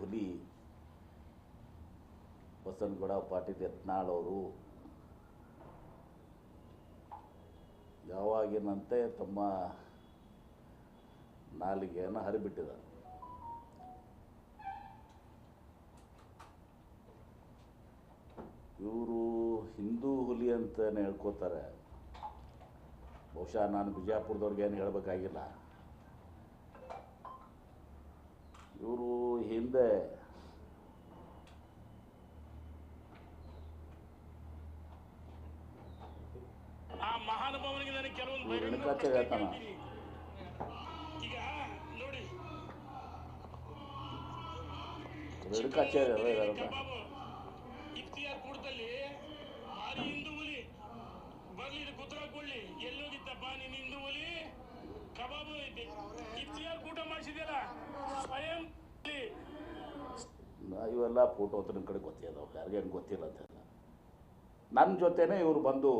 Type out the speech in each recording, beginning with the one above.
ಹುಲಿ ಬಸನಗೌಡ ಪಾಟೀಲ್ ಯತ್ನಾಳ್ ಅವರು ಯಾವಾಗಿನಂತೆ ತಮ್ಮ ನಾಲಿಗೆಯನ್ನು ಹರಿಬಿಟ್ಟಿದ್ದಾರೆ. ಇವರು ಹಿಂದೂ ಹುಲಿ ಅಂತಲೇ ಹೇಳ್ಕೊತಾರೆ. ಬಹುಶಃ ನಾನು ಬಿಜಾಪುರದವ್ರಿಗೆ ಏನು ಹೇಳಬೇಕಾಗಿಲ್ಲ. ಇವರು ಹಿಂದೆ ಆ ಮಹಾನುಭಾವನಿಗೆ ನನಗೆ ಕೆಲವೊಂದು ಹೇಳ್ತಾನ. ಈಗ ನೋಡಿ. ಇಫ್ತಿಯಾರ್ ಕೂಡದಲ್ಲಿ ಭಾರಿ ಹಿಂದೂ ಹುಲಿ. ಬರ್ಲಿ ಇದು ಗುತ್ರ ಕೊಡ್ಲಿ ಎಲ್ಲೋಗಿತ್ತಪ್ಪ ನೀನ್ ಹಿಂದೂ ಹುಲಿ ಕಬಾಬ್ ಐತಿ ಇಫ್ತಿಯಾರ್ ಕೂಟ ಮಾಡಿಸಿದ್ಯಲ್ಲ? ಸ್ವಯಂ ಇವೆಲ್ಲ ಫೋಟೋ ಹತ್ರ ಕಡೆ ಗೊತ್ತಿದ್ದಾವೆ ಯಾರಿಗೇನು ಗೊತ್ತಿಲ್ಲ ಅಂತೆಲ್ಲ ನನ್ನ ಜೊತೆನೇ ಇವರು ಬಂದು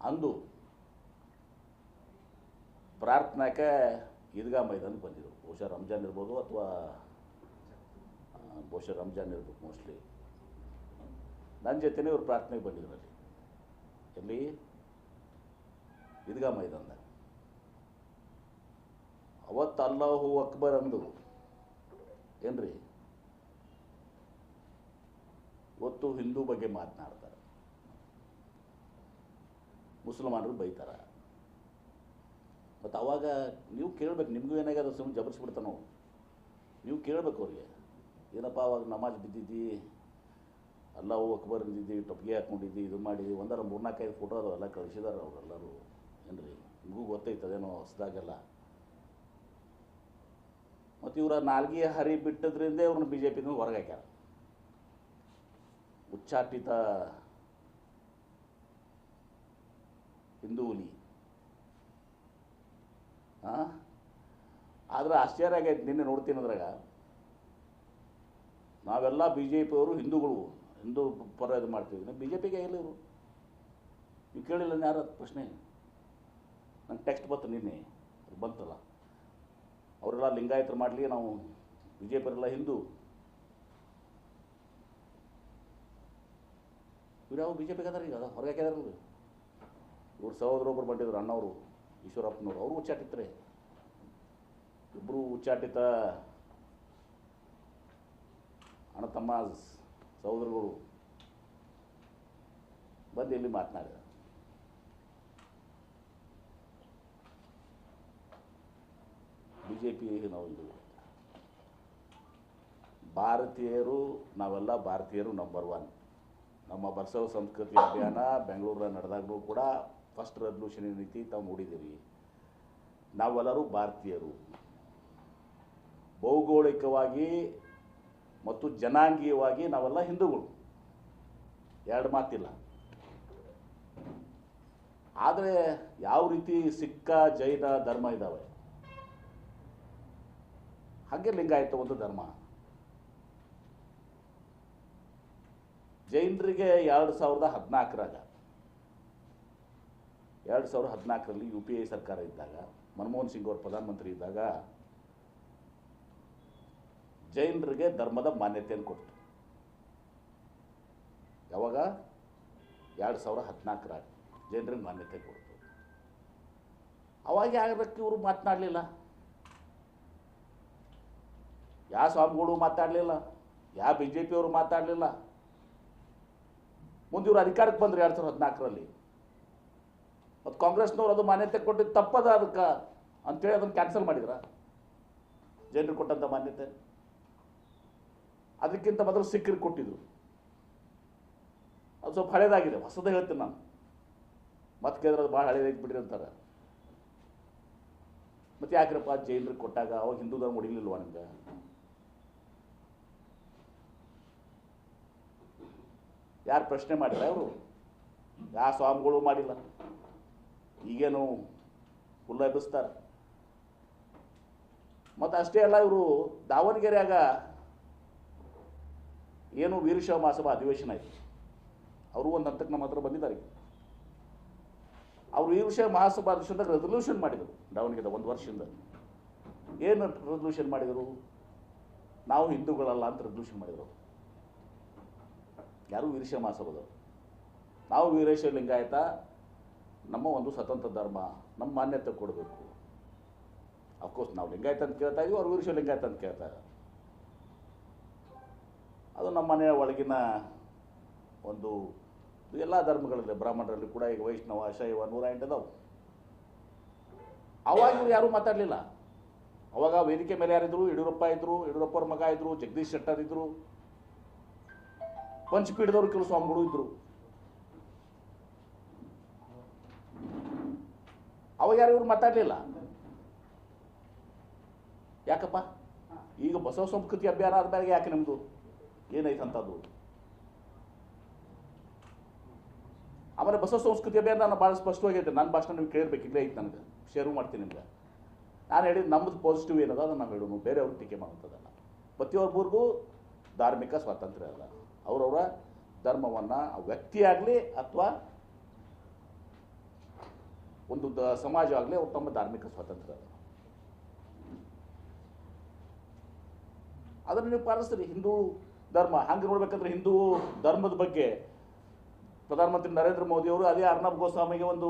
ಅಂದು ಪ್ರಾರ್ಥನಾಕ್ಕೆ ಈದ್ಗಾ ಮೈದಾನಕ್ಕೆ ಬಂದಿದ್ರು. ಬಹುಶಃ ರಂಜಾನ್ ಇರ್ಬೋದು ಅಥವಾ ಬಹುಶಃ ರಂಜಾನ್ ಇರ್ಬೇಕು ಮೋಸ್ಟ್ಲಿ ನನ್ನ ಜೊತೆನೇ ಇವರು ಪ್ರಾರ್ಥನೆಗೆ ಬಂದಿದ್ರು ಅಲ್ಲಿ. ಎಲ್ಲಿ? ಈದ್ಗಾ ಮೈದಾನದಾಗ. ಅವತ್ತು ಅಲ್ಲಾಹು ಅಕ್ಬರ್ ಅಂದು ಏನ್ರಿ? ಇವತ್ತು ಹಿಂದೂ ಬಗ್ಗೆ ಮಾತನಾಡ್ತಾರೆ. ಮುಸಲ್ಮಾನರು ಬೈತಾರೆ. ಮತ್ತು ಅವಾಗ ನೀವು ಕೇಳ್ಬೇಕು, ನಿಮಗೂ ಏನಾಗ್ಯದ ಸುಮ್ಮನೆ ಜಬರಿಸ್ಬಿಡ್ತಾನೋ ನಾವು ಕೇಳ್ಬೇಕು ಅವ್ರಿಗೆ, ಏನಪ್ಪ ಅವಾಗ ನಮಾಜ್ ಬಿದ್ದಿದ್ದಿ ಅಲ್ಲಾವು ಅಕ್ಬರ್ ಇದ್ದಿದ್ದಿ ಟೊಪ್ಗೆ ಹಾಕ್ಕೊಂಡಿದ್ದಿ ಇದು ಮಾಡಿದ್ವಿ ಒಂದಾರ ಮೂರ್ನಾಲ್ಕೈದು ಫೋಟೋ ಅದಾವೆಲ್ಲ ಕಳಿಸಿದಾರೆ ಅವರೆಲ್ಲರೂ. ಏನ್ರಿ? ನಿಮಗೂ ಗೊತ್ತೈತದೇನೋ ಹೊಸದಾಗೆಲ್ಲ. ಮತ್ತು ಇವರ ನಾಲ್ಗೆ ಹರಿ ಬಿಟ್ಟದ್ರಿಂದ ಇವ್ರನ್ನ ಬಿ ಜೆ ಪಿನ ಹೊರಗೆ ಹಾಕ್ಯಾರ. ಉಚ್ಚಾಟಿತ ಹಿಂದೂ ಹುಲಿ ಆದ್ರೆ ಆಶ್ಚರ್ಯ ಆಗೈತೆ ನಿನ್ನೆ ನೋಡ್ತೀನಿ ಅದ್ರಾಗ. ನಾವೆಲ್ಲ ಬಿ ಜೆ ಪಿಯವರು ಹಿಂದೂಗಳು. ಹಿಂದೂ ಪರ ಇದು ಮಾಡ್ತೀವಿ ಬಿ ಜೆ ಪಿಗೆ ಇವರು? ನೀವು ಕೇಳಿಲ್ಲ ಯಾರು ಪ್ರಶ್ನೆ? ನಂಗೆ ಟೆಕ್ಸ್ಟ್ ಬಂತು ನಿನ್ನೆ. ಬಂತಲ್ಲ. ಅವರೆಲ್ಲ ಲಿಂಗಾಯತರು ಮಾಡಲಿ, ನಾವು ಬಿ ಜೆ ಪಿಯವರೆಲ್ಲ ಹಿಂದೂ. ಇವ್ರು ಯಾವ ಬಿ ಜೆ ಪಿಗೆ ಅದಾರ ಈಗ? ಅದ ಹೊರಗೆ ಹಾಕಿದಾರ ಇವ್ರು. ಸಹೋದರೊಬ್ಬರು ಬಂದಿದ್ರು, ಅಣ್ಣವರು, ಈಶ್ವರಪ್ಪನವರು. ಅವರು ಉಚ್ಚಾಟಿತ್ರೆ ಇಬ್ಬರು ಉಚ್ಚಾಟಿತ ಅಣ್ಣ ತಮ್ಮ ಸಹೋದರಗಳು ಬಂದು ಇಲ್ಲಿ ಮಾತನಾಡಿದ ಬಿ ಜೆ ಪಿ ಭಾರತೀಯರು, ನಾವೆಲ್ಲ ಭಾರತೀಯರು ನಂಬರ್ ಒನ್ ನಮ್ಮ ಬಸವ ಸಂಸ್ಕೃತಿ ಅಭಿಯಾನ ಬೆಂಗಳೂರಲ್ಲಿ ನಡೆದಾಗಲೂ ಕೂಡ ಫಸ್ಟ್ ರೆಸಲ್ಯೂಷನ್ ಏನೈತಿ ತಾವು ನೋಡಿದ್ದೀವಿ ನಾವೆಲ್ಲರೂ ಭಾರತೀಯರು. ಭೌಗೋಳಿಕವಾಗಿ ಮತ್ತು ಜನಾಂಗೀಯವಾಗಿ ನಾವೆಲ್ಲ ಹಿಂದೂಗಳು. ಎರಡು ಮಾತಿಲ್ಲ. ಆದರೆ ಯಾವ ರೀತಿ ಸಿಕ್ಕ ಜೈನ ಧರ್ಮ ಇದ್ದಾವೆ ಹಾಗೆ ಲಿಂಗಾಯತ ಒಂದು ಧರ್ಮ. ಜೈನರಿಗೆ ಎರಡು ಸಾವಿರದ ಹದಿನಾಲ್ಕರಾಗ, ಎರಡು ಸಾವಿರದ ಹದಿನಾಲ್ಕರಲ್ಲಿ ಯು ಪಿ ಐ ಸರ್ಕಾರ ಇದ್ದಾಗ, ಮನಮೋಹನ್ ಸಿಂಗ್ ಅವರು ಪ್ರಧಾನಮಂತ್ರಿ ಇದ್ದಾಗ, ಜೈನರಿಗೆ ಧರ್ಮದ ಮಾನ್ಯತೆಯನ್ನು ಕೊಟ್ಟರು ಯಾವಾಗ? ಎರಡು ಸಾವಿರ ಹದಿನಾಲ್ಕರಾಗ ಜೈನರಿಗೆ ಮಾನ್ಯತೆ ಕೊಡ್ತು. ಅವಾಗ ಯಾರಕ್ಕೆ ಇವರು ಮಾತನಾಡಲಿಲ್ಲ. ಯಾವ ಸ್ವಾಮಿಗಳು ಮಾತಾಡಲಿಲ್ಲ ಯಾವ ಬಿ ಜೆ ಪಿಯವರು ಮಾತಾಡಲಿಲ್ಲ. ಮುಂದೆ ಇವರು ಅಧಿಕಾರಕ್ಕೆ ಬಂದರು ಎರಡು ಸಾವಿರದ ಹದಿನಾಲ್ಕರಲ್ಲಿ. ಮತ್ತು ಕಾಂಗ್ರೆಸ್ನವ್ರು ಅದು ಮಾನ್ಯತೆ ಕೊಟ್ಟಿದ್ದು ತಪ್ಪದ ಅದಕ್ಕೆ ಅಂಥೇಳಿ ಅದನ್ನು ಕ್ಯಾನ್ಸಲ್ ಮಾಡಿದ್ರ? ಜನರು ಕೊಟ್ಟಂಥ ಮಾನ್ಯತೆ. ಅದಕ್ಕಿಂತ ಮೊದಲು ಸಿಖ್ಖರಿಗೆ ಕೊಟ್ಟಿದ್ರು. ಅದು ಸ್ವಲ್ಪ ಹಳೇದಾಗಿದೆ, ಹೊಸದೇ ಹೇಳ್ತೀನಿ ನಾನು. ಮತ್ತೆ ಕೇಳಿದ್ರೆ ಅದು ಭಾಳ ಹಳೇದಾಗಿ ಬಿಡ್ರಿ ಅಂತಾರೆ. ಮತ್ತೆ ಯಾಕ್ರಪ್ಪ ಜೈನರಿಗೆ ಕೊಟ್ಟಾಗ ಅವಾಗ ಹಿಂದೂ ಧರ್ಮ ಹೊಡಿಲಿಲ್ವಾ ಯಾರು ಪ್ರಶ್ನೆ ಮಾಡಿಲ್ಲ ಅವರು? ಯಾವ ಸ್ವಾಮಿಗಳು ಮಾಡಿಲ್ಲ. ಈಗೇನು ಹುಲ್ಲ ಎಬ್ಬಿಸ್ತಾರೆ ಮತ್ತು ಅಷ್ಟೇ ಅಲ್ಲ, ಇವರು ದಾವಣಗೆರೆಯಾಗ ಏನು ವೀರಶೈವ ಮಹಾಸಭಾ ಅಧಿವೇಶನ ಆಯಿತು ಅವರು ಒಂದು ಹಂತಕ್ಕೆ ನಮ್ಮ ಹತ್ರ ಬಂದಿದ್ದಾರೆ ಅವರು ವಿಷಯ ಮಹಾಸಭಾ ಅಧಿವೇಶನದಾಗ ರೆಸಲ್ಯೂಷನ್ ಮಾಡಿದರು ದಾವಣಗೆರೆ ಒಂದು ವರ್ಷದಿಂದ. ಏನು ರೆಸಲ್ಯೂಷನ್ ಮಾಡಿದರು? ನಾವು ಹಿಂದೂಗಳಲ್ಲ ಅಂತ ರೆಸಲ್ಯೂಷನ್ ಮಾಡಿದರು. ಯಾರು ವೀರಶೈವ ಮಾಸಬಹುದು ನಾವು ವೀರೇಶ ಲಿಂಗಾಯತ, ನಮ್ಮ ಒಂದು ಸ್ವತಂತ್ರ ಧರ್ಮ, ನಮ್ಮ ಮಾನ್ಯತೆ ಕೊಡಬೇಕು. ಅಫ್ಕೋರ್ಸ್ ನಾವು ಲಿಂಗಾಯತ ಅಂತ ಕೇಳ್ತಾ ಇದೀವಿ, ಅವ್ರು ವೀರಶೈವ ಲಿಂಗಾಯತ ಅಂತ ಕೇಳ್ತಾ ಇದ್ದಾರೆ. ಅದು ನಮ್ಮ ಮನೆಯ ಒಳಗಿನ ಒಂದು ಎಲ್ಲ ಧರ್ಮಗಳಲ್ಲಿ, ಬ್ರಾಹ್ಮಣರಲ್ಲಿ ಕೂಡ ಈಗ ವೈಷ್ಣವ, ಶೈವ ನೂರ ಎಂಟು ಅದಾವು ಅವಾಗ ಇವ್ರು ಯಾರೂ ಮಾತಾಡಲಿಲ್ಲ. ಅವಾಗ ವೇದಿಕೆ ಮೇಲೆ ಯಾರಿದ್ರು, ಯಡಿಯೂರಪ್ಪ ಇದ್ದರು ಯಡಿಯೂರಪ್ಪ ಅವ್ರ ಮಗ ಇದ್ರು, ಜಗದೀಶ್ ಶೆಟ್ಟರ್ ಇದ್ರು ಪಂಚಪೀಠದವ್ರು ಕೆಲವು ಸ್ವಾಮಿಗಳು ಇದ್ರು. ಅವಾಗ ಯಾರು ಇವ್ರು ಮಾತಾಡಲಿಲ್ಲ? ಯಾಕಪ್ಪ? ಈಗ ಬಸವ ಸಂಸ್ಕೃತಿ ಅಭಿಯಾನ ಆದ್ಮೇಲೆ ಯಾಕೆ ನಿಮ್ಮದು ಅದು. ಆಮೇಲೆ ಬಸವ ಸಂಸ್ಕೃತಿ ಅಭಿಯಾನ ನಾನು ಭಾಳ ಸ್ಪಷ್ಟವಾಗೈತೆ ನನ್ನ ಭಾಷಣ ನೀವು ಕೇಳಬೇಕು. ಇಲ್ಲೇ ಐತೆ ನನಗೆ. ಶೇರು ಮಾಡ್ತೀನಿ ನಿಮ್ಗೆ. ನಾನು ಹೇಳಿದ್ದು ನಮ್ಮದು ಪಾಸಿಟಿವ್ ಏನದ ಅದನ್ನು ನಾವು ಹೇಳೋಣ ಬೇರೆಯವ್ರು ಟೀಕೆ ಮಾಡುವಂಥದ್ದಲ್ಲ ಪ್ರತಿಯೊಬ್ಬರಿಗೂ ಧಾರ್ಮಿಕ ಸ್ವಾತಂತ್ರ್ಯ ಅಲ್ಲ ಅವರವರ ಧರ್ಮವನ್ನು ವ್ಯಕ್ತಿ ಆಗಲಿ ಅಥವಾ ಒಂದು ದ ಸಮಾಜ ಆಗಲಿ ಅವ್ರು ತಮ್ಮ ಧಾರ್ಮಿಕ ಸ್ವಾತಂತ್ರ್ಯ. ಅದ ಅದನ್ನು ನೀವು ಪಾಲಿಸ್ತೀರಿ, ಹಿಂದೂ ಧರ್ಮ, ಹಂಗೆ ನೋಡ್ಬೇಕಂದ್ರೆ ಹಿಂದೂ ಧರ್ಮದ ಬಗ್ಗೆ ಪ್ರಧಾನಮಂತ್ರಿ ನರೇಂದ್ರ ಮೋದಿ ಅವರು ಅದೇ ಅರ್ನಬ್ ಗೋಸ್ವಾಮಿಗೆ ಒಂದು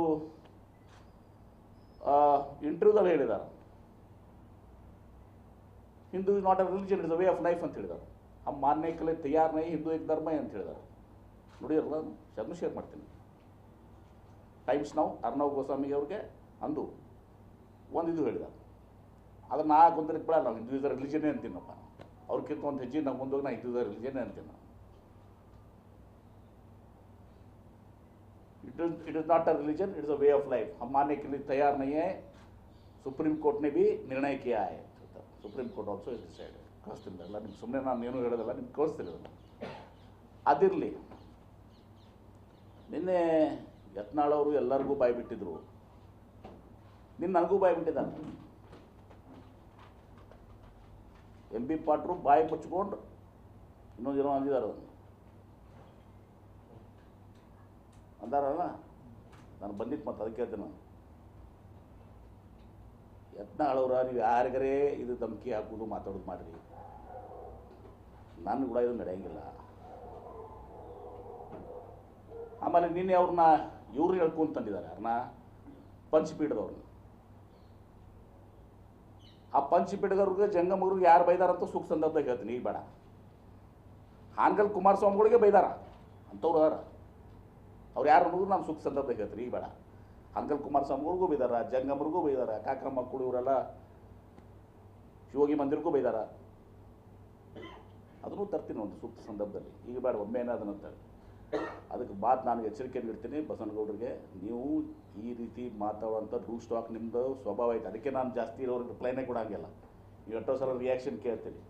ಇಂಟರ್ವ್ಯೂದಲ್ಲಿ ಹೇಳಿದ್ದಾರೆ. Hindu is not a religion is a way of life ಅಂತ ಹೇಳಿದ್ದಾರೆ. हम मानने के लिए तैयार नहीं ಹಿಂದೂ एक ಧರ್ಮ ಅಂತ ಹೇಳಿದ್ದಾರೆ ನೋಡಿರಲ್ಲ ಅದನ್ನು ಶೇರ್ ಮಾಡ್ತೀನಿ ಟೈಮ್ಸ್ ನಾವು ಅರ್ನವ್ ಗೋಸ್ವಾಮಿಗೆ ಅವ್ರಿಗೆ ಅಂದು ಒಂದು ಇದು ಹೇಳಿದ ಅದನ್ನು ನಾ ಗೊಂದಲಕ್ಕೆ ಬಿಡಲ್ಲ ನಾವು ಹಿಂದೂ ಇಸ್ ರಿಲಿಜನೇ ಅಂತೀನಪ್ಪ ಅವ್ರಿಗಿಂತ ಒಂದು ಹೆಜ್ಜೆ ನಾವು ಮುಂದೋಗಿ ನಾ ಹಿಂದೂ ರಿಲಿಜನೇ ಅಂತೀನಿ ನಾವು it is it is not a religion it is a way of life हम मानने के लिए तैयार नहीं है ಸುಪ್ರೀಂ ಕೋರ್ಟ್ ने भी ನಿರ್ಣಯ किया है supreme court also is decide ಕಳಿಸ್ತೀನಿ ಎಲ್ಲ ನಿಮ್ಗೆ ಸುಮ್ಮನೆ ನಾನು ಏನು ಹೇಳೋದಲ್ಲ, ನಿಮ್ಗೆ ಅದನ್ನು. ಅದಿರಲಿ. ನಿನ್ನೆ ಯತ್ನಾಳವರು ಎಲ್ಲರಿಗೂ ಬಾಯಿ ಬಿಟ್ಟಿದ್ರು ನಿನ್ನ ನನಗೂ ಬಾಯಿ ಬಿಟ್ಟಿದ್ದಾನೆ ಎಂ ಬಿ ಪಾಟ್ರು ಬಾಯಿ ಮುಚ್ಕೊಂಡು ಇನ್ನೊಂದು ಏನೋ ಅಂದಿದ್ದಾರೆ ಅಂದಾರಲ್ಲ? ನಾನು ಬಂದಿದ್ದು ಮತ್ತೆ ಅದಕ್ಕೆ ಹೇಳ್ತೀನಿ ನಾನು. ಯತ್ನಾಳವ್ರ ನೀವು ಯಾರಿಗರೇ ಇದು ಧಮಕಿ ಹಾಕೋದು ಮಾತಾಡೋದು ಮಾಡಿರಿ. ನಾನು ಕೂಡ ಇದು ನಡೆಯಂಗಿಲ್ಲ. ಆಮೇಲೆ ನಿನ್ನೆ ಅವ್ರನ್ನ ಇವ್ರು ಹೇಳ್ಕೊಂತಂದಿದ್ದಾರೆ ಅವ್ರನ್ನ. ಪಂಚಪೀಠದವ್ರನ್ನ ಆ ಪಂಚಪೀಠದವ್ರಿಗೆ ಜಂಗಮಗ್ರಿಗೆ ಯಾರು ಬೈದಾರಂತ ಸುಖ ಸಂದರ್ಭದಾಗ ಹೇಳ್ತೀನಿ. ಈಗ ಬೇಡ. ಹಾನಗಲ್ ಕುಮಾರಸ್ವಾಮಿಗಳಿಗೆ ಬೈದಾರ. ಅಂಥವ್ರು ಅದಾರ. ಅವ್ರು ಯಾರು ಅನ್ನೋದು ನಾನು ಸುಖ ಸಂದರ್ಭದಾಗ ಹೇಳ್ತೀನಿ. ಈಗ ಬೇಡ. ಅಂಕಲ್ ಕುಮಾರಸ್ವಾಮಿಗಳಿಗೂ ಬೈದಾರ, ಜಂಗಮರಿಗೂ ಬೈದಾರ, ಕಾಕ್ರಮ್ಮ ಕುಡಿಯವರೆಲ್ಲ ಶಿವೋಗಿ ಮಂದಿರಕ್ಕೂ ಬೈದಾರ. ಅದನ್ನು ತರ್ತೀನಿ ಒಂದು ಸೂಕ್ತ ಸಂದರ್ಭದಲ್ಲಿ. ಈಗ ಬೇಡ, ಒಮ್ಮೆ ಏನಾದನು ಅಂತ ಅದಕ್ಕೆ ಮಾತು ನಾನು ಎಚ್ಚರಿಕೆ ನೀಡ್ತೀನಿ ಬಸವನಗೌಡರಿಗೆ. ನೀವು ಈ ರೀತಿ ಮಾತಾಡುವಂಥ ರೂಲ್ ಸ್ಟಾಕ್ ನಿಮ್ಮದು ಸ್ವಭಾವ ಐತೆ. ಅದಕ್ಕೆ ನಾನು ಜಾಸ್ತಿ ಇರೋರಿಗೆ ರಿಪ್ಲೈನೇ ಕೊಡಂಗಿಲ್ಲ ನೀವು ಎಷ್ಟೋ ಸಲ ರಿಯಾಕ್ಷನ್ ಕೇಳ್ತೀನಿ.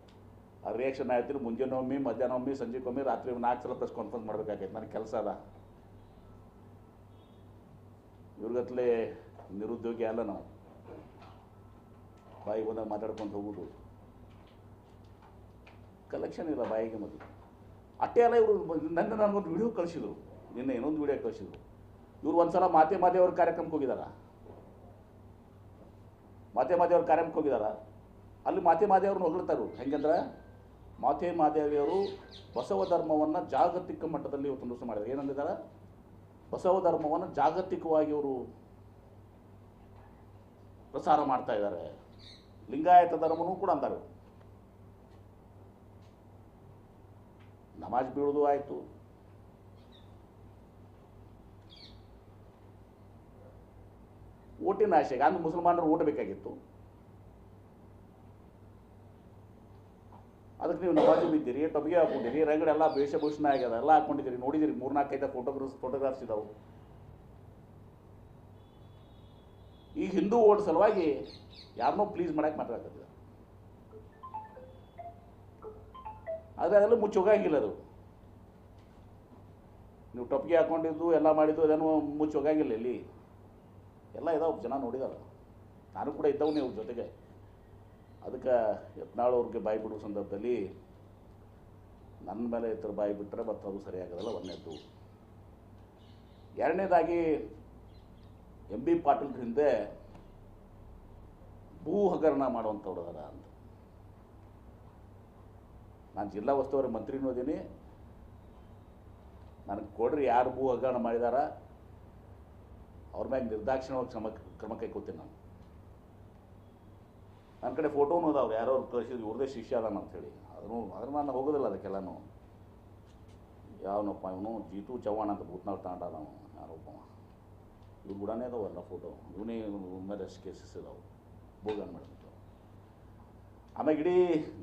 ಆ ರಿಯಾಕ್ಷನ್ ಆಯ್ತೀನಿ ಮುಂಜಾನೆ ಒಮ್ಮೆ, ಮಧ್ಯಾಹ್ನ ಒಮ್ಮೆ ಸಂಜೆಗೊಮ್ಮೆ ರಾತ್ರಿ ನಾಲ್ಕು ಸಲ ಪ್ರೆಸ್ ಕಾನ್ಫರೆನ್ಸ್ ಮಾಡಬೇಕಾಗೈತೆ. ನನಗೆ ಕೆಲಸ ಅದ. ಇವ್ರಿಗತ್ಲೆ ನಿರುದ್ಯೋಗಿ ಅಲ್ಲ ನಾವು. ಬಾಯಿ ಬಂದಾಗ ಮಾತಾಡ್ಕೊಂಡು ಹೋಗೋದು. ಕಲೆಕ್ಷನ್ ಇಲ್ಲ ಬಾಯಿಗೆ ಮೊದಲು. ಅಟ್ಟೆ ಅಲ್ಲ ಇವರು ನನ್ನ ನನಗೊಂದು ವಿಡಿಯೋ ಕಳಿಸಿದ್ರು. ನಿನ್ನೆ ಇನ್ನೊಂದು ವಿಡಿಯೋ ಕಳಿಸಿದ್ರು. ಇವರು ಒಂದ್ಸಲ ಮಾತೆ ಮಾತೆ ಅವ್ರ ಕಾರ್ಯಕ್ರಮಕ್ಕೆ ಹೋಗಿದಾರ. ಮಾತೆ ಮಾದೇವ್ರ ಕಾರ್ಯಕ್ರಮಕ್ಕೆ ಹೋಗಿದಾರ. ಅಲ್ಲಿ ಮಾತೆ ಮಾದೇವ್ರನ್ನ ಹೊಗಳ್ತಾರು ಹೆಂಗಂದ್ರೆ ಮಾತೆ ಮಾದೇವಿಯವರು ಬಸವ ಧರ್ಮವನ್ನು ಜಾಗತಿಕ ಮಟ್ಟದಲ್ಲಿ ಇವತ್ತು ದಿವಸ ಮಾಡಿದ್ದಾರೆ ಏನಂದಿದ್ದಾರೆ ಬಸವ ಧರ್ಮವನ್ನು ಜಾಗತಿಕವಾಗಿ ಅವರು ಪ್ರಸಾರ ಮಾಡ್ತಾ ಇದ್ದಾರೆ ಲಿಂಗಾಯತ ಧರ್ಮನೂ ಕೂಡ ಅಂತಾರೆ. ನಮಾಜ್ ಬೀಳೋದು ಆಯಿತು. ಓಟಿನ ಆಶೆಗೆ ಅಂದು ಮುಸಲ್ಮಾನರು ಓಟ್ ಬೇಕಾಗಿತ್ತು ಅದಕ್ಕೆ ನೀವು ನಮಾಜು ಬಿದ್ದೀರಿ ಟೊಬಿಗೆ ಹಾಕೊಂಡಿರಿ ರಗಡೆ ಎಲ್ಲ ವೇಷಭೂಷಣ ಆಗ್ಯದ, ಎಲ್ಲ ಹಾಕೊಂಡಿದ್ದೀರಿ ನೋಡಿದಿರಿ ಮೂರ್ನಾಲ್ಕೈದ ಫೋಟೋಗ್ರಾಫ್ಸ್ ಫೋಟೋಗ್ರಾಫ್ಸ್ ಇದಾವೆ. ಈ ಹಿಂದೂ ಓಟ್ ಸಲುವಾಗಿ ಯಾರನ್ನೂ ಪ್ಲೀಸ್ ಮಾಡಕ್ಕೆ ಮಾತಾಡ್ತಿದ್ದಾರೆ ಆದರೆ ಅದೆಲ್ಲ ಮುಚ್ಚೋಗಾಗಿಲ್ಲ ಅದು. ನೀವು ಟೊಪ್ಪಿಗೆ ಹಾಕೊಂಡಿದ್ದು, ಎಲ್ಲ ಮಾಡಿದ್ದು ಅದೇನು ಮುಚ್ಚೋಗಾಗಿಲ್ಲ ಇಲ್ಲಿ. ಎಲ್ಲ ಇದಾವೆ, ಜನ ನೋಡಿದಾರೆ. ನಾನು ಕೂಡ ಇದ್ದವು ನೀವು ಜೊತೆಗೆ. ಅದಕ್ಕೆ ಯತ್ನಾಳವ್ರಿಗೆ ಬಾಯಿ ಬಿಡುವ ಸಂದರ್ಭದಲ್ಲಿ ನನ್ನ ಮೇಲೆ ಇತರ ಬಾಯಿ ಬಿಟ್ಟರೆ ಮತ್ತು ಅದು ಸರಿಯಾಗೋದಲ್ಲ ಒಂದನೇದ್ದು ಎರಡನೇದಾಗಿ, ಎಂ ಬಿ ಪಾಟೀಲ್ ಹಿಂದೆ ಭೂ ಹಗರಣ ಮಾಡುವಂಥವ್ರು ಅದಾರ ಅಂತ. ನಾನು ಜಿಲ್ಲಾ ಉಸ್ತುವಾರಿ ಮಂತ್ರಿನೂ ಅದೀನಿ ನನಗೆ ಕೊಡ್ರಿ, ಯಾರು ಭೂ ಹಗರಣ ಮಾಡಿದಾರ, ಅವ್ರ ಮ್ಯಾಗ ನಿರ್ದಾಕ್ಷಿಣ್ಯವಾಗಿ ಕ್ರಮ ಕ್ರಮ ಕೈಕೋತೀನಿ ನಾನು. ನನ್ನ ಕಡೆ ಫೋಟೋನೂ ಅದಾವ್ರು, ಯಾರೋ ಕಳಿಸಿದ್ರು, ಇವ್ರದೇ ಶಿಷ್ಯ ಅದಾನ ಅಂಥೇಳಿ ಅದನ್ನು, ಅದ್ರ ನಾನು ಹೋಗೋದಿಲ್ಲ ಅದಕ್ಕೆಲ್ಲನೂ. ಯಾವನಪ್ಪ ಇವನು? ಜೀತು ಚವ್ಹಾಣ್ ಅಂತ ಭೂತ್ನಾಳ್ ತಾಂಡ ನಾವು ಯಾರೊಬ್ಬ ಇವ್ರು ಗುಡಾನೇ ಅದಾವಲ್ಲ ಫೋಟೋ. ಇವನೇ ಮೇಲೆ ಕೇಸಸ್ ಇದಾವೆ. ಭೂಗನ್ ಮಾಡಿಬಿಟ್ಟು. ಆಮೇಲೆ ಇಡೀ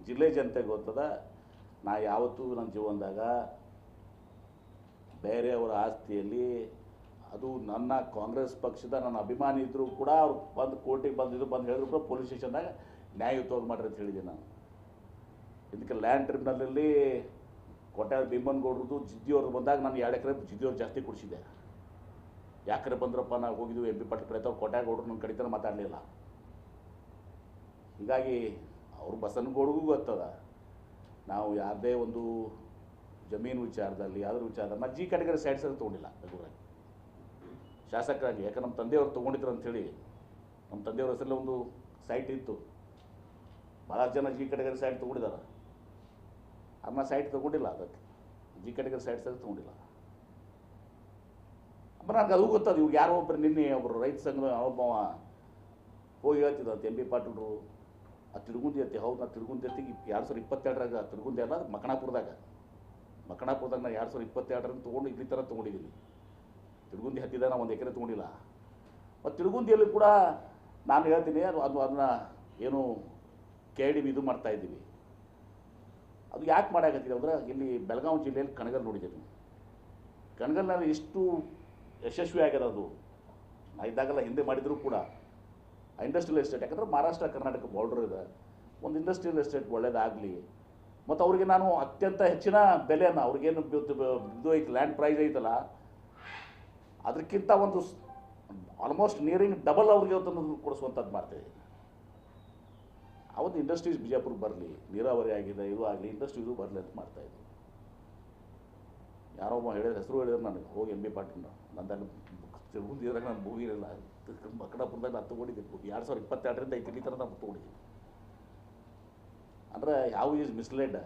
ಜಿಲ್ಲೆ ಜನತೆಗೆ ಗೊತ್ತದ ನಾ ಯಾವತ್ತೂ ನನ್ನ ಜೀವನದಾಗ ಬೇರೆಯವರ ಆಸ್ತಿಯಲ್ಲಿ ಅದು ನನ್ನ ಕಾಂಗ್ರೆಸ್ ಪಕ್ಷದ ನನ್ನ ಅಭಿಮಾನಿ ಇದ್ದರೂ ಕೂಡ ಅವ್ರು ಬಂದು ಕೋರ್ಟಿಗೆ ಬಂದಿದ್ದು ಬಂದು ಹೇಳಿದ್ರು ಕೂಡ ಪೊಲೀಸ್ ಸ್ಟೇಷನ್ದಾಗ ನ್ಯಾಯಯುತವಾಗಿ ಮಾಡ್ರಿ ಅಂತ ಹೇಳಿದೆ ನಾನು. ಇದಕ್ಕೆ ಲ್ಯಾಂಡ್ ಟ್ರಿಬ್ಯುನಲಲ್ಲಿ ಕೊಟ್ಟಾರ ಭೀಮನ್ಗೌಡ್ರದ್ದು ಜಿದ್ದಿಯವ್ರು ಬಂದಾಗ ನಾನು ಎರಡು ಎಕರೆ ಜಿದ್ದಿಯವ್ರು ಜಾಸ್ತಿ ಕೊಡಿಸಿದ್ದೆ. ಯಾಕರೆ ಬಂದ್ರಪ್ಪ ನಾವು ಹೋಗಿದ್ವಿ ಎಂ ಪಿ ಪಾಟೀಲ್ ಕಡೆ ಕೊಟ್ಟಾಗೌಡ್ರು ನನ್ನ ಕಡಿತನ ಮಾತಾಡಲಿಲ್ಲ. ಹೀಗಾಗಿ ಅವ್ರು ಬಸನಗೌಡ್ರಿಗೂ ಗೊತ್ತದ. ನಾವು ಯಾವುದೇ ಒಂದು ಜಮೀನು ವಿಚಾರದಲ್ಲಿ, ಯಾವ್ದ್ರ ವಿಚಾರ ನಾನು ಜಿ ಕ್ಯಾಟಗರಿ ಸೈಡ್ಸ್ ಅಂತ ತೊಗೊಂಡಿಲ್ಲ ಬೆಂಗಳೂರಾಗಿ ಶಾಸಕರಾಗಿ ಯಾಕೆ ನಮ್ಮ ತಂದೆಯವರು ತೊಗೊಂಡಿದ್ರು ಅಂಥೇಳಿ, ನಮ್ಮ ತಂದೆಯವ್ರ ಹೆಸರಲ್ಲಿ ಒಂದು ಸೈಟ್ ಇತ್ತು. ಭಾಳ ಜನ ಜಿ ಕ್ಯಾಟಗರಿ ಸೈಟ್ ತೊಗೊಂಡಿದ್ದಾರೆ. ಅಮ್ಮ ಸೈಟ್ ತೊಗೊಂಡಿಲ್ಲ ಅದಕ್ಕೆ. ಜಿ ಕ್ಯಾಟಗರಿ ಸೈಟ್ಸ್ ಅದು ತೊಗೊಂಡಿಲ್ಲ. ಅಮ್ಮ ನನಗೆ ಅದು ಗೊತ್ತದ ಇವಾಗ ಯಾರೋ ಒಬ್ಬರು ನಿನ್ನೆ ಒಬ್ಬರು ರೈತ ಸಂಘದ ಒಬ್ಬವ ಹೋಗಿ ಹೇಳ್ತಿದ್ದಂತೆ ಎಂ ಬಿ ಪಾಟೀಲ್ರು. ಆ ತಿರುಗುಂದಿ ಅತ್ತಿ, ಹೌದು, ನಾ ತಿರುಗುಂದಿ ಅತ್ತಿಗೆ ಎರಡು ಸಾವಿರ ಇಪ್ಪತ್ತೆರಡರಾಗ ತಿರುಗುಂದಿ ಅಲ್ಲ ಮಕಣಾಪುರದಾಗ ಮಕಣಾಪುರದಾಗ ನಾ ಎರಡು ಸಾವಿರ ಇಪ್ಪತ್ತೆರಡರನ್ನು ತೊಗೊಂಡು ಇಲ್ಲಿ ಥರ ತೊಗೊಂಡಿದ್ದೀನಿ. ತಿರುಗುಂದಿ ಹತ್ತಿದ ನಾ ಒಂದು ಎಕರೆ ತೊಗೊಂಡಿಲ್ಲ. ಮತ್ತು ತಿರುಗುಂದಿಯಲ್ಲಿ ಕೂಡ ನಾನು ಹೇಳ್ತೀನಿ, ಅದು ಅದು, ಅದನ್ನ ಏನು ಕೆ ಡಿ ಇದು ಮಾಡ್ತಾ ಇದ್ದೀವಿ. ಅದು ಯಾಕೆ ಮಾಡಾಕತ್ತೀವಿ ಅಂದ್ರೆ, ಇಲ್ಲಿ ಬೆಳಗಾವಿ ಜಿಲ್ಲೆಯಲ್ಲಿ ಕಣಗಲ್ ನೋಡಿದ್ದೀನಿ. ಕಣಗಲ್ನಲ್ಲಿ ಎಷ್ಟು ಯಶಸ್ವಿ ಆಗ್ಯದ ಅದು. ನಾ ಇದ್ದಾಗೆಲ್ಲ ಹಿಂದೆ ಮಾಡಿದರೂ ಕೂಡ. ಇಂಡಸ್ಟ್ರಿಯಲ್ ಎಸ್ಟೇಟ್ ಯಾಕಂದ್ರೆ ಮಹಾರಾಷ್ಟ್ರ, ಕರ್ನಾಟಕ ಬಾರ್ಡರ್ ಇದೆ. ಒಂದು ಇಂಡಸ್ಟ್ರಿಯಲ್ ಎಸ್ಟೇಟ್ ಒಳ್ಳೇದಾಗಲಿ. ಮತ್ತು ಅವ್ರಿಗೆ ನಾನು ಅತ್ಯಂತ ಹೆಚ್ಚಿನ ಬೆಲೆಯನ್ನು ಅವ್ರಿಗೇನು ಇದು ಐತೆ ಲ್ಯಾಂಡ್ ಪ್ರೈಸ್ ಐತಲ್ಲ, ಅದಕ್ಕಿಂತ ಒಂದು ಆಲ್ಮೋಸ್ಟ್ ನಿಯರಿಂಗ್ ಡಬಲ್ ಅವ್ರಿಗೆ ಅದನ್ನು ಕೊಡಿಸುವಂಥದ್ದು ಮಾಡ್ತೀವಿ. ಅವತ್ತು ಇಂಡಸ್ಟ್ರೀಸ್ ಬಿಜಾಪುರ ಬರಲಿ, ನೀರಾವರಿ ಆಗಿದೆ, ಇದು ಆಗಲಿ ಇಂಡಸ್ಟ್ರಿ ಇದು ಬರಲಿ ಅಂತ ಮಾಡ್ತಾಯಿದ್ವಿ ಯಾರೋ ಒಬ್ಬ ಹೇಳಿದ ಹೆಸರು ಹೇಳಿದ್ರೆ ನನಗೆ, ಹೋಗಿ ಎಂ ಬಿ ಪಾಟೀಲ್ ನಂದಲ್ಲಿ ಮುಂದಿದ್ರಾಗ ನಾನು ಭೂಮಿ ಇರಲ್ಲ ಮಕಡಪುರದಾಗ ನಾನು ತೊಗೊಂಡಿದ್ದೀನಿ ಎರಡು ಸಾವಿರದ ಇಪ್ಪತ್ತೆರಡರಿಂದ ಐದು ಥರ ನಾನು ತೊಗೊಂಡಿದ್ದೀನಿ. ಅಂದರೆ ಯಾವ ಈಸ್ ಮಿಸ್ಲೆಡ್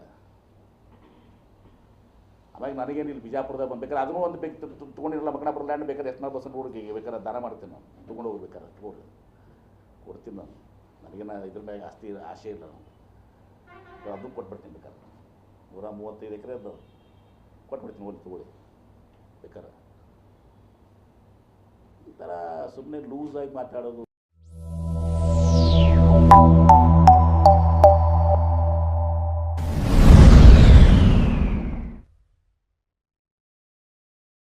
ಆಮೇಲೆ ನನಗೇನು ಇಲ್ಲಿ ಬಿಜಾಪುರದಾಗ ಬಂದು ಬೇಕಾದ್ರೆ ಅದನ್ನೂ ಒಂದು ಬೇಕು ತೊಗೊಂಡಿರಲ್ಲ ಮಕಣಾಪುರ ಲ್ಯಾಂಡ್ ಬೇಕಾದ್ರೆ ಎಷ್ಟನ ಬಸ್ ಹುಡುಗಿ ಬೇಕಾದ್ರೆ ದಾನ ಮಾಡ್ತೀನಿ ನಾನು. ತೊಗೊಂಡು ಹೋಗ್ಬೇಕಾದ್ರೆ ತೊಗೊಂಡು ಕೊಡ್ತೀನಿ ನಾನು. ನನಗೇನು ಇದ್ರ ಮ್ಯಾಗ ಆಸ್ತಿ, ಆಸೆ ಇಲ್ಲ ನಾನು ಅದು ಕೊಟ್ಬಿಡ್ತೀನಿ ಬೇಕಾದ್ರೆ. ನೂರ ಮೂವತ್ತೈದು ಎಕರೆ ಅದು. ಕೊಟ್ಬಿಡ್ತೀನಿ ಒಂದು ತೊಗೊಳ್ಳಿ. ಬೇಕಾದ್ರೆ. ಈ ಥರ ಸುಮ್ಮನೆ ಲೂಸಾಗಿ ಮಾತಾಡೋದು